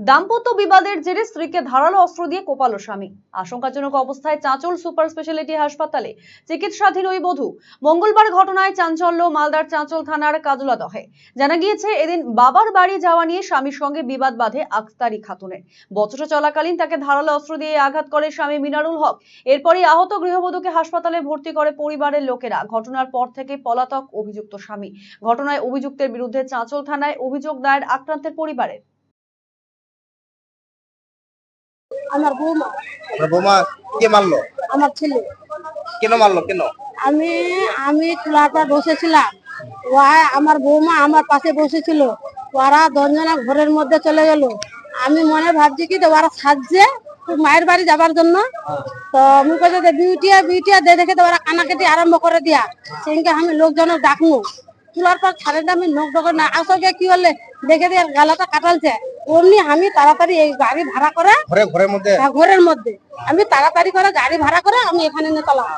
দাম্পত্য বিবাদের জেরে স্ত্রীকে ধারালো অস্ত্র দিয়ে কোপালো স্বামী। আশঙ্কাজনক অবস্থায় চাঁচল সুপার স্পেশালিটি হাসপাতালে চিকিৎসাধীন ওই বধূ। মঙ্গলবার ঘটনায় চাঞ্চল্য, মালদার চাঁচল থানার কাজলা দহে জানা গিয়েছে, এদিন বাবার বাড়ি যাওয়া নিয়ে স্বামীর সঙ্গে বিবাদ বাঁধে আক্তারি খাতুনের। বচসা চলাকালীন তাকে ধারালো অস্ত্র দিয়ে আঘাত করে স্বামী মিনারুল হক। এরপরই আহত গৃহবধূকে হাসপাতালে ভর্তি করে পরিবারের লোকেরা। ঘটনার পর থেকে পলাতক অভিযুক্ত স্বামী। ঘটনায় অভিযুক্তের বিরুদ্ধে চাঁচল থানায় অভিযোগ দায়ের আক্রান্তের পরিবারের। আমার বৌমা। আপনার বৌমা কে মারলো? আমার ছেলে। কেন মারলো? কেন? আমি আমি চুলাটা বসেছিলাম। ওয়া আমার বৌমা আমার পাশে বসেছিল। ওরা দশজনা ঘরের মধ্যে চলে গেল। আমি মনে ভাবছি কি যে ওরা সাজছে মায়ের বাড়ি যাবার জন্য। তো আমি কাছে যে বিউটিয়া বিউটিয়া দে দেখে তো ওরা কানাকাটি আরম্ভ করে দিয়া। সেদিনকে আমি লোকজনের ডাকনু চুলার পর ছাড়েটা আমি নোক ডোক না আসলে কি হলে দেখে দিয়ে গালাটা কাটালছে। অমনি আমি তাড়াতাড়ি এই গাড়ি ভাড়া করে ঘরের মধ্যে? ঘরের মধ্যে। আমি তাড়াতাড়ি করে গাড়ি ভাড়া করে আমি এখানে নিয়ে চলাম